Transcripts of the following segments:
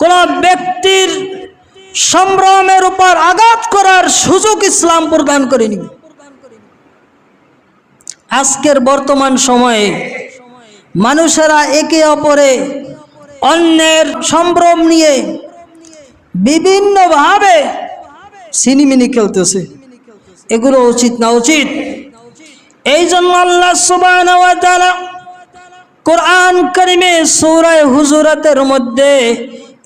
কোন ব্যক্তির সম্ভ্রমের উপর আঘাত করার সুযোগ ইসলাম প্রদান করেনি। আজকের বর্তমান সময়ে মানুষেরা একে অপরে অন্যের সম্ভ্রম নিয়ে বিভিন্নভাবে সিনিমিনি খেলতেছে। এগুলো উচিত না উচিত? এই জন্য আল্লাহ ওয়া কোরআন করিমে সৌরায় হুজুরাতের মধ্যে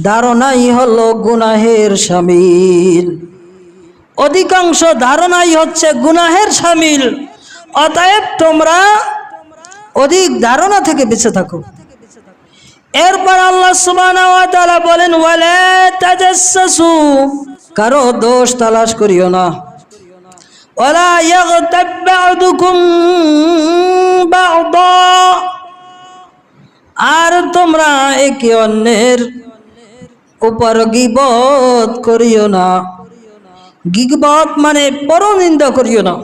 ধারণাই হলো গুনাহের সামিল। অধিকাংশ ধারণাই হচ্ছে গুনাহের সামিল। অতএব তোমরা অধিক ধারণা থেকে বেঁচে থাকো। এরপর আল্লাহ তাআলা বলেন, ওয়ালা কারও দোষ তালাশ করিও না। বা'দা আর তোমরা একে অন্যের উপর গিবত করিও না। গিবত মানে পরনিন্দা করিও না।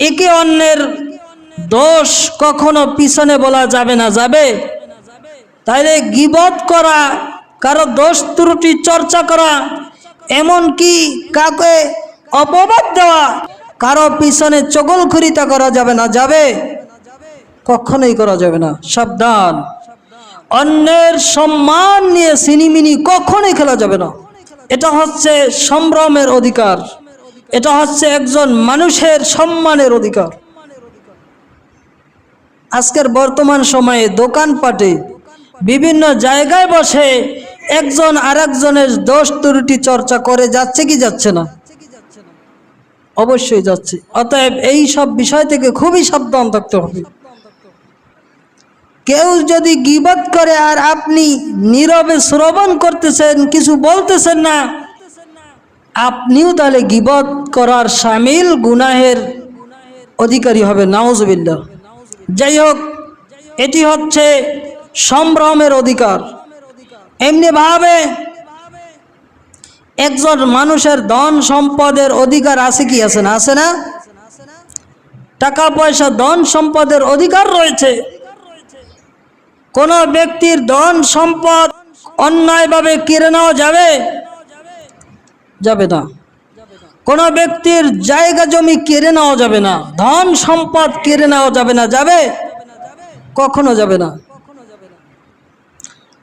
একে অন্যের দোষ কখনো পিছনে বলা যাবে না, যাবে? তাইলে গিবত করা, কারও দোষ ত্রুটি চর্চা করা এমন কি কাকে অপবাদ দেওয়া, কারও পিছনে চগলখুরিতা করা যাবে না, যাবে? কখনোই করা যাবে না। সাবধান। অন্যের সম্মান নিয়ে সিনিমিনি কখনোই খেলা যাবে না। এটা হচ্ছে সম্ভ্রমের অধিকার। এটা হচ্ছে একজন মানুষের সম্মানের অধিকার। আজকের বর্তমান সময়ে দোকানপাটে বিভিন্ন জায়গায় বসে একজন আরেকজনের দোষ ত্রুটি চর্চা করে যাচ্ছে কি যাচ্ছে না? অবশ্যই যাচ্ছে। অতএব এই সব বিষয় থেকে খুবই সাবধান থাকতে হবে। কেউ যদি গিবত করে আর আপনি নীরবে শ্রবণ করতেছেন, কিছু বলতেছেন না, আপনিও তাহলে গিবত করার সামিল গুনাহের অধিকারী হবে নাউজবিল্লা যাই হোক, এটি হচ্ছে সম্ভ্রমের অধিকার। এমনি ভাবে একজন মানুষের ধন সম্পদের অধিকার আছে কি? আছে না? আছে না? টাকা পয়সা, ধন সম্পদের অধিকার রয়েছে। কোন ব্যক্তির ধন সম্পদ অন্যায়ভাবে কেড়ে নেওয়া যাবে? যাবে না। কোন ব্যক্তির জায়গা জমি কেড়ে নেওয়া যাবে না, ধন সম্পদ কেড়ে নেওয়া যাবে না, যাবে? কখনো যাবে না।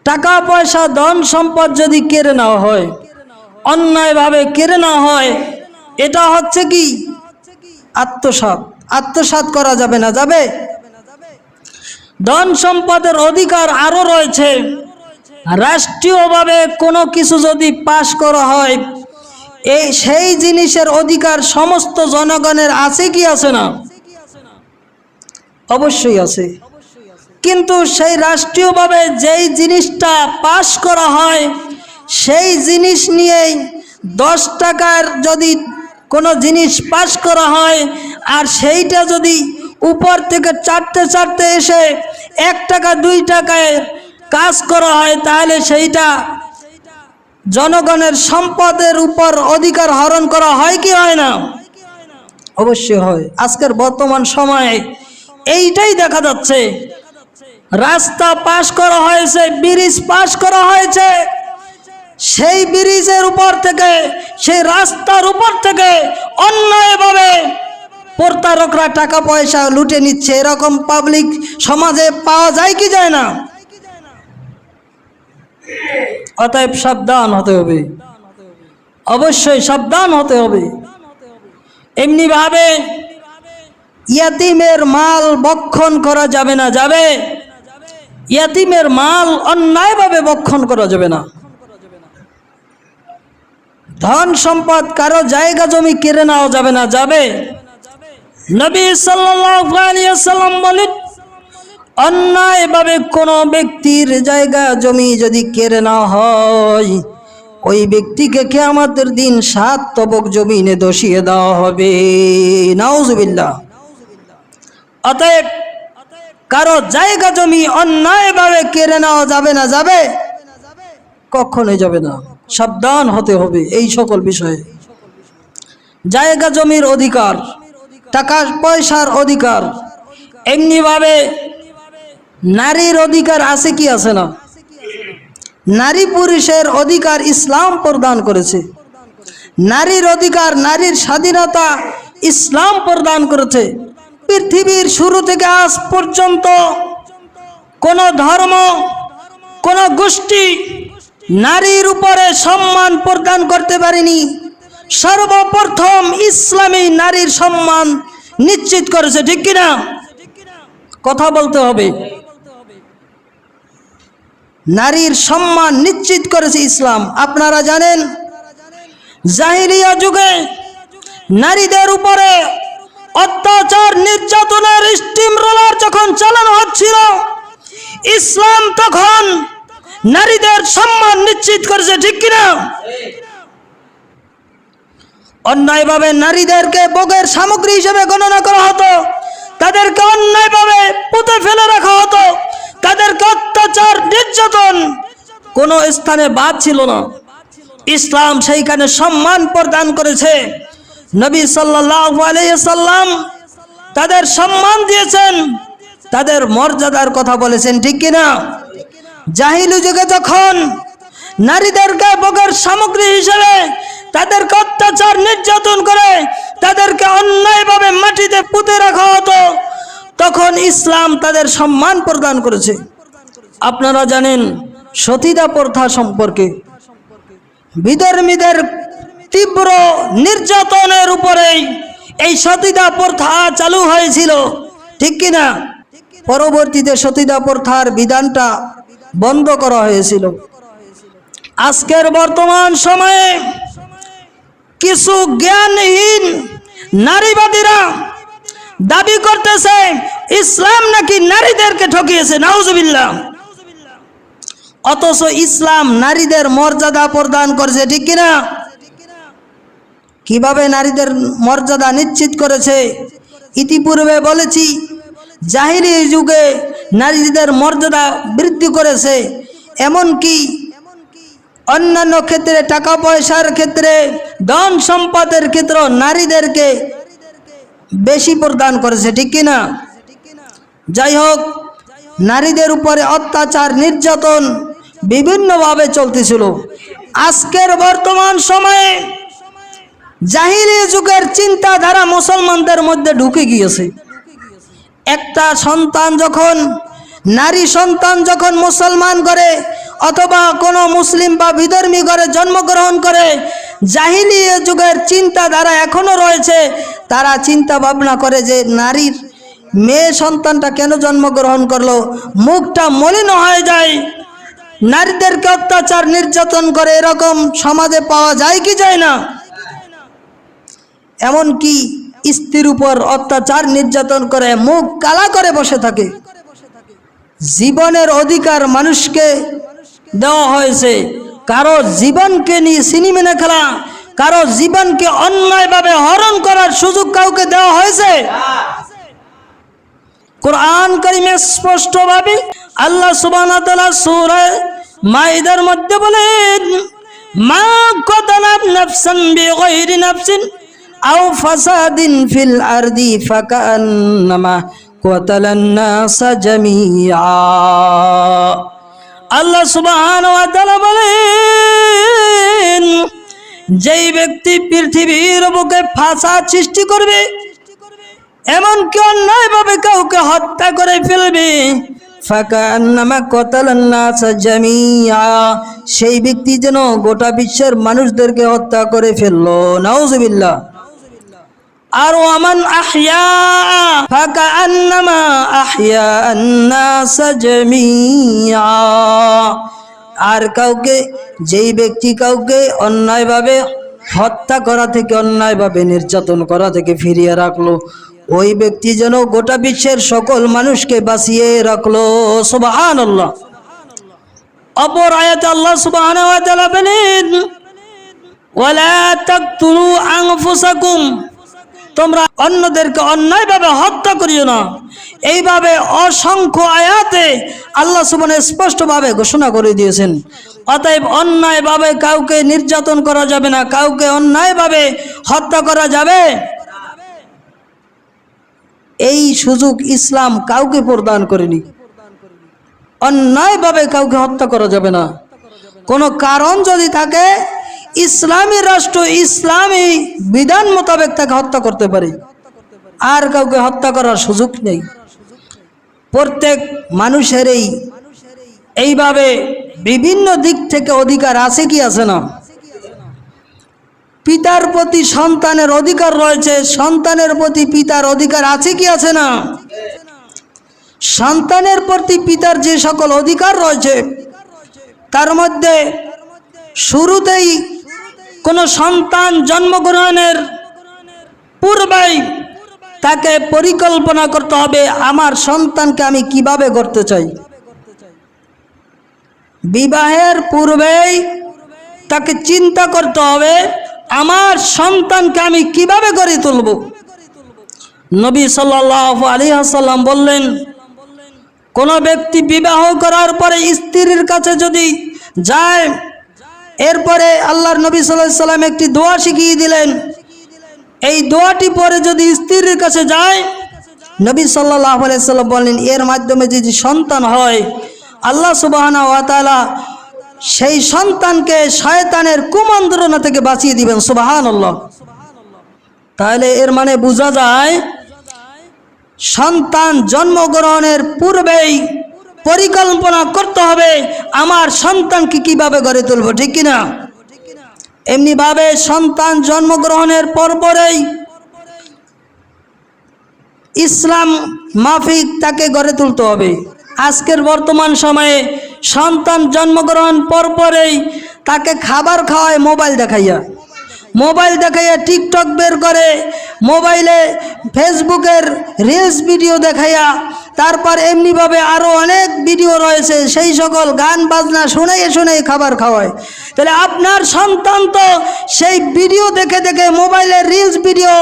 টাকা, পয়সা, ধন সম্পদ যদি কেড়ে নেওয়া হয়, অন্যায়ভাবে কেড়ে নেওয়া হয়, এটা হচ্ছে কি? আত্মসাত আত্মসাত করা যাবে না, যাবে? ধন সম্পদের অধিকার আরও রয়েছে। রাষ্ট্রীয়ভাবে কোনো কিছু যদি পাশ করা হয়, এই সেই জিনিসের অধিকার সমস্ত জনগণের আছে কি আছে না? অবশ্যই আছে। কিন্তু সেই রাষ্ট্রীয়ভাবে যেই জিনিসটা পাশ করা হয়, সেই জিনিস নিয়েই দশ টাকার যদি কোনো জিনিস পাশ করা হয়, আর সেইটা যদি উপর থেকে চারটে চারটে এসে এক টাকা, দুই টাকায় কাজ করা হয়, তাহলে সেইটা জনগণের সম্পদের উপর অধিকার হরণ করা হয় কি হয় না? অবশ্যই হয়। আজকের বর্তমান সময়ে এইটাই দেখা যাচ্ছে। রাস্তা পাশ করা হয়েছে, ব্রিজ পাশ করা হয়েছে। সেই ব্রিজের উপর থেকে, সেই রাস্তার উপর থেকে অন্যায়ভাবে প্রতারকরা টাকা পয়সা লুটে নিচ্ছে, এরকম পাবলিক সমাজে পাওয়া যায় কি যায় না? অতএব সাবধান হতে হবে। অবশ্যই সাবধান হতে হবে। এমনি ভাবে ইয়াতিমের মাল বক্ষণ করা যাবে না, যাবে? ইয়াতিমের মাল অন্যায়ভাবে বক্ষণ করা যাবে না। ধন সম্পদ কারও জায়গা জমি কেড়ে নেওয়া যাবে না, যাবে? নবী সাল্লাম বলেন, অন্যায়ভাবে কোনো ব্যক্তির জায়গা জমি যদি কেড়ে নেওয়া হয়, ওই ব্যক্তিকে কেয়ামতের দিন সাত তবক জমিনে দোষিয়ে দেওয়া হবে। নাউজুবিল্লাহ। অতএব কারও জায়গা জমি অন্যায়ভাবে কেড়ে নেওয়া যাবে না, যাবে? কখনোই যাবে না। সাবধান হতে হবে এই সকল বিষয়ে। জায়গা জমির অধিকার টাকা পয়সার অধিকার। এমনিভাবে নারীর অধিকার আছে কি আছে না? নারী পুরুষের অধিকার ইসলাম প্রদান করেছে। নারীর অধিকার, নারীর স্বাধীনতা ইসলাম প্রদান করেছে। পৃথিবীর শুরু থেকে আজ পর্যন্ত কোন ধর্ম, কোন গোষ্ঠী নারীর উপরে সম্মান প্রদান করতে পারেনি। সর্বপ্রথম ইসলামী নারীর সম্মান নিশ্চিত করেছে, ঠিক কিনা? কথা বলতে হবে। নারীর সম্মান নিশ্চিত করেছে ইসলাম। আপনারা জানেন, জাহিলিয়া যুগে নারীদের উপরে অত্যাচার, নির্যাতনের স্টিম রোলার যখন চালানো হচ্ছিল, ইসলাম তখন নারীদের সম্মান নিশ্চিত করেছে, ঠিক কিনা? অন্যায়ভাবে নারীদেরকে ভোগের সামগ্রী হিসেবে গণনা করা হতো। তাদেরকে অন্যায়ভাবে পুঁতে ফেলে রাখা হতো। তাদেরকে অত্যাচার, নির্যাতন কোনো স্থানে বাদ ছিল না। ইসলাম সেইখানে সম্মান প্রদান করেছে। নবী সাল্লাম তাদের সম্মান দিয়েছেন। তাদের মর্যাদার কথা বলেছেন, ঠিক কিনা জাহিলু যুগে যখন নারীদেরকে ভোগের সামগ্রী হিসেবে তাদেরকে অত্যাচার নির্যাতন করে তাদেরকে অন্যায়ভাবে মাটিতে পুঁতে রাখা হতো, তখন ইসলাম তাদের সম্মান প্রদান করেছে। আপনারা জানেন সতীদা প্রথা সম্পর্কে। বিধর্মীদের তীব্র নির্যাতনের উপরেই এই সতীদা প্রথা চালু হয়েছিল। ঠিক কিনা পরবর্তীতে সতীদা প্রথার বিধানটা বন্ধ করা হয়েছিল। আজকের বর্তমান সময়ে কিছু জ্ঞানহীন নারীবাদীরা দাবি করতেছে, ইসলাম নাকি নারীদেরকে ঠকিয়েছে, নাউজুবিল্লাহ। অথচ ইসলাম নারীদের মর্যাদা প্রদান করছে, ঠিক কিনা? কীভাবে নারীদের মর্যাদা নিশ্চিত করেছে? ইতিপূর্বে বলেছি জাহিরি যুগে নারীদের মর্যাদা বৃদ্ধি করেছে, এমনকি অন্যান্য ক্ষেত্রে টাকা পয়সার ক্ষেত্রে, ধন সম্পদের ক্ষেত্রে নারীদেরকে বেশি প্রদান করেছে, ঠিক কিনা যাই হোক, নারীদের উপরে অত্যাচার, নির্যাতন বিভিন্নভাবে চলতেছিল। আজকের বর্তমান সময়ে জাহিলি যুগের চিন্তাধারা মুসলমানদের মধ্যে ঢুকে গিয়েছে। একটা সন্তান যখন, নারী সন্তান যখন মুসলমান করে অথবা কোনো মুসলিম বা বিধর্মী ঘরে জন্মগ্রহণ করে, জাহিলি যুগের চিন্তাধারা এখনও রয়েছে, তারা চিন্তা ভাবনা করে যে নারীর মেয়ে সন্তানটা কেন জন্মগ্রহণ করল, মুখটা মলিন হয়ে যায়। নারীদেরকে অত্যাচার, নির্যাতন করে এরকম সমাজে পাওয়া যায় কি যায় না? এমনকি স্ত্রীর উপর অত্যাচার, নির্যাতন করে মুখ কালা করে বসে থাকে। জীবনের অধিকার মানুষকে দেওয়া হয়েছে। কারও জীবনকে নিয়ে সিনেমিনে খেলা, কারও জীবনকে অন্যায়ভাবে হরণ করার সুযোগ কাউকে দেওয়া হয়েছে? কোরআন করিমে স্পষ্টভাবে আল্লাহ সুবহানাহু ওয়া তাআলা সূরা মাইদার মধ্যে বলেন, মা কতালা নাফসান বিগাইরি নাফসিন আও ফাসাদিন ফিল আরদি ফাকান্নামা কতালান নাসা জামিআ। আল্লাহ সুবহানাহু ওয়া বলেন, যেই ব্যক্তি পৃথিবীর বুকে ফাঁসা সৃষ্টি করবে, এমনকি অন্যায়ভাবে কাউকে হত্যা করে ফেলবে সেই ব্যক্তি যেন গোটা বিশ্বের মানুষদেরকে হত্যা করে ফেলল। নাউজুবিল্লাহ। আর আমান আহইয়া ফাঁকা আন্নামা জামিয়া আর কাউকে, যেই ব্যক্তি কাউকে অন্যায়ভাবে হত্যা করা থেকে, অন্যায়ভাবে নির্যাতন করা থেকে ফিরিয়ে রাখল, ওই ব্যক্তি যেন গোটা বিশ্বের সকল মানুষকে বাঁচিয়ে রাখল। সুবাহান আল্লাহ অপর আয়াতে আল্লাহ সুবাহান বলেন, ওয়ালা তাকতুলু আনফুসাকুম। তোমরা অন্যদেরকে অন্যায়ভাবে হত্যা করিও না। এইভাবে অসংখ্য আয়াতে আল্লাহ সুবহান স্পষ্টভাবে ঘোষণা করে দিয়েছেন। অতএব অন্যায়ভাবে কাউকে নির্যাতন করা যাবে না, কাউকে অন্যায়ভাবে হত্যা করা যাবে। এই সুযোগ ইসলাম কাউকে প্রদান করেনি। অন্যায়ভাবে কাউকে হত্যা করা যাবে না। কোনো কারণ যদি থাকে ইসলামী রাষ্ট্র, ইসলামী বিধান মোতাবেক তাকে হত্যা করতে পারে। আর কাউকে হত্যা করার সুযোগ নেই। প্রত্যেক মানুষেরই এইভাবে বিভিন্ন দিক থেকে অধিকার আছে কি আছে না? পিতার প্রতি সন্তানের অধিকার রয়েছে, সন্তানের প্রতি পিতার অধিকার আছে কি আছে না? সন্তানের প্রতি পিতার যে সকল অধিকার রয়েছে, তার মধ্যে শুরুতেই কোনো সন্তান জন্মগ্রহণের পূর্বেই তাকে পরিকল্পনা করতে হবে, আমার সন্তানকে আমি কীভাবে করতে চাই? বিবাহের পূর্বেই তাকে চিন্তা করতে হবে, আমার সন্তানকে আমি কীভাবে গড়ে তুলব? নবী সাল্লাহ আলী আসাল্লাম বললেন, কোনো ব্যক্তি বিবাহ করার পরে স্ত্রীর কাছে যদি যায় এরপরে আল্লাহর নবী সাল্লাহ সাল্লাম একটি দোয়া শিখিয়ে দিলেন। এই দোয়াটি পরে যদি স্ত্রীর কাছে যায়, নবী সাল্লাহ আলাইসাল্লাম বললেন, এর মাধ্যমে যদি সন্তান হয়, আল্লাহ সুবাহানা ওয়াতালা সেই সন্তানকে শয়তানের কুমন্ত্রণা থেকে বাঁচিয়ে দিবেন সুবাহান আল্লাহ তাহলে এর মানে বোঝা যায়, সন্তান জন্মগ্রহণের পূর্বেই পরিকল্পনা করতে হবে, আমার সন্তানকে কীভাবে গড়ে তুলব, ঠিক কিনা? এমনিভাবে সন্তান জন্মগ্রহণের পরপরেই ইসলাম মাফিক তাকে গড়ে তুলতে হবে। আজকের বর্তমান সময়ে সন্তান জন্মগ্রহণ পরপরেই তাকে খাবার খাওয়ায় মোবাইল দেখাইয়া। মোবাইল দেখাইয়া টিকটক বের করে, মোবাইলে ফেসবুকের রিলস ভিডিও দেখাইয়া, তারপর এমনিভাবে আরও অনেক ভিডিও রয়েছে, সেই সকল গান বাজনা শুনেই শুনেই খাবার খাওয়ায়। তাহলে আপনার সন্তান তো সেই ভিডিও দেখে দেখে মোবাইলের রিলস ভিডিও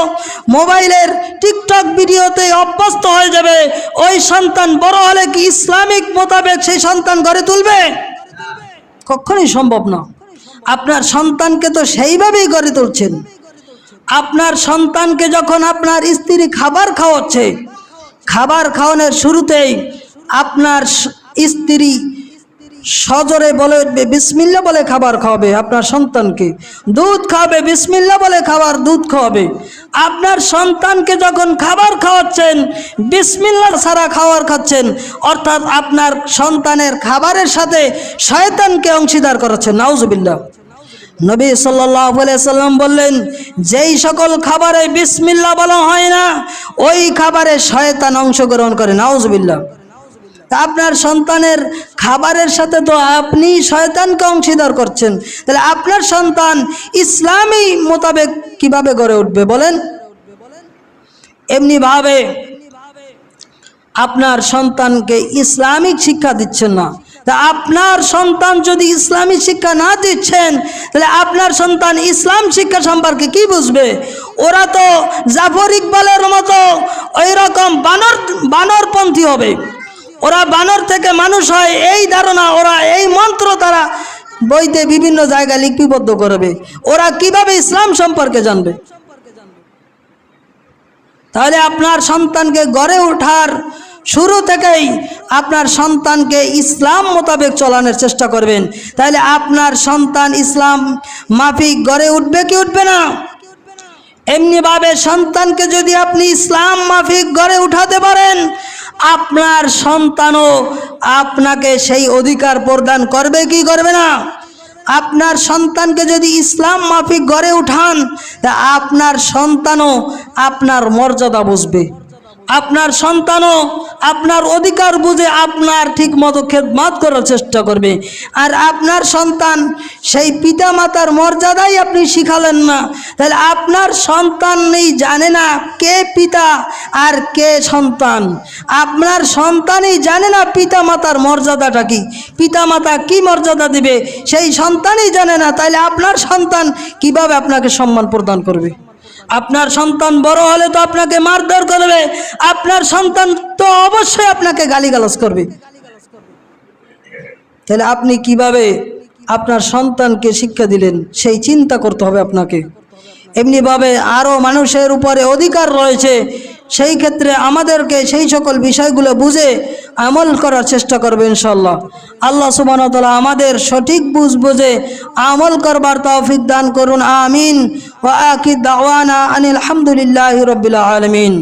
মোবাইলের টিকটক ভিডিওতে অভ্যস্ত হয়ে যাবে। ওই সন্তান বড় হলে কি ইসলামিক মোতাবেক সেই সন্তান গড়ে তুলবে? কখনোই সম্ভব না। আপনার সন্তানকে তো সেইভাবেই গড়ে তুলছেন। আপনার সন্তানকে যখন আপনার স্ত্রী খাবার খাওয়াচ্ছে, খাবার খাওয়ানোর শুরুতেই আপনার স্ত্রী সজরে বলে উঠবে, বিসমিল্লা বলে খাবার খাওয়াবে আপনার সন্তানকে। দুধ খাওয়াবে, বিসমিল্লা বলে খাবার দুধ খাওয়াবে। আপনার সন্তানকে যখন খাবার খাওয়াচ্ছেন বিসমিল্লা ছাড়া খাবার খাচ্ছেন, অর্থাৎ আপনার সন্তানের খাবারের সাথে শয়তানকে অংশীদার করাচ্ছেন। নাউজুবিল্লাহ। নবী সাল্লাম বললেন, যেই সকল খাবারে বিসমিল্লা বলা হয় না, ওই খাবারে শয়তান অংশগ্রহণ করে। নাউজবিল্লা আপনার সন্তানের খাবারের সাথে তো আপনি শয়তানকে অংশীদার করছেন। তাহলে আপনার সন্তান ইসলামী মোতাবেক কীভাবে গড়ে উঠবে বলেন? এমনিভাবে আপনার সন্তানকে ইসলামিক শিক্ষা দিচ্ছেন না। তা আপনার সন্তান যদি ইসলামী শিক্ষা না দিচ্ছেন, তাহলে আপনার সন্তান ইসলাম শিক্ষা সম্পর্কে কি বুঝবে? ওরা তো জাফর ইকবালের মতো ওই রকম বানর বানরপন্থী হবে। ওরা বানর থেকে মানুষ হয়, এই ধারণা, ওরা এই মন্ত্র তারা বইতে বিভিন্ন জায়গায় লিপিবদ্ধ করবে। ওরা কীভাবে ইসলাম সম্পর্কে জানবে? তাহলে আপনার সন্তানকে গড়ে ওঠার শুরু থেকেই আপনার সন্তানকে ইসলাম মোতাবেক চলানোর চেষ্টা করবেন। তাহলে আপনার সন্তান ইসলাম মাফিক গড়ে উঠবে কি উঠবে না? এমনিভাবে সন্তানকে যদি আপনি ইসলাম মাফিক গড়ে উঠাতে পারেন আপনার সন্তানও আপনাকে সেই অধিকার প্রদান করবে, কি করবে না? আপনার সন্তানকে যদি ইসলাম মাফিক গড়ে উঠান, তা আপনার সন্তানও আপনার মর্যাদা বুঝবে। আপনার সন্তানও আপনার অধিকার বুঝে আপনার ঠিক মতো খেদমাত করার চেষ্টা করবে। আর আপনার সন্তান সেই পিতা মাতার মর্যাদাই আপনি শিখালেন না। তাহলে আপনার সন্তান নেই, জানে না কে পিতা আর কে সন্তান। আপনার সন্তানই জানে না পিতা মাতার মর্যাদাটা কি। পিতা মাতা কি মর্যাদা দিবে, সেই সন্তানই জানে না। তাইলে আপনার সন্তান কীভাবে আপনাকে সম্মান প্রদান করবে? আপনার সন্তান বড় হলে তো আপনাকে মারধর করবে। আপনার সন্তান তো অবশ্যই আপনাকে গালিগালাজ করবে। তাহলে আপনি কীভাবে আপনার সন্তানকে শিক্ষা দিলেন? সেই চিন্তা করতে হবে আপনাকে। এমনিভাবে আরও মানুষের উপরে অধিকার রয়েছে। সেই ক্ষেত্রে আমাদেরকে সেই সকল বিষয়গুলো বুঝে আমল করার চেষ্টা করবে ইনশাল্লাহ আল্লাহ সুবাহতলা আমাদের সঠিক বুঝ বুঝে আমল করবার তৌফিক দান করুন, আমিন। ওয়া আকিদ দাওয়ানা আনিল হামদুলিল্লাহ রবিল্লা আলমিন।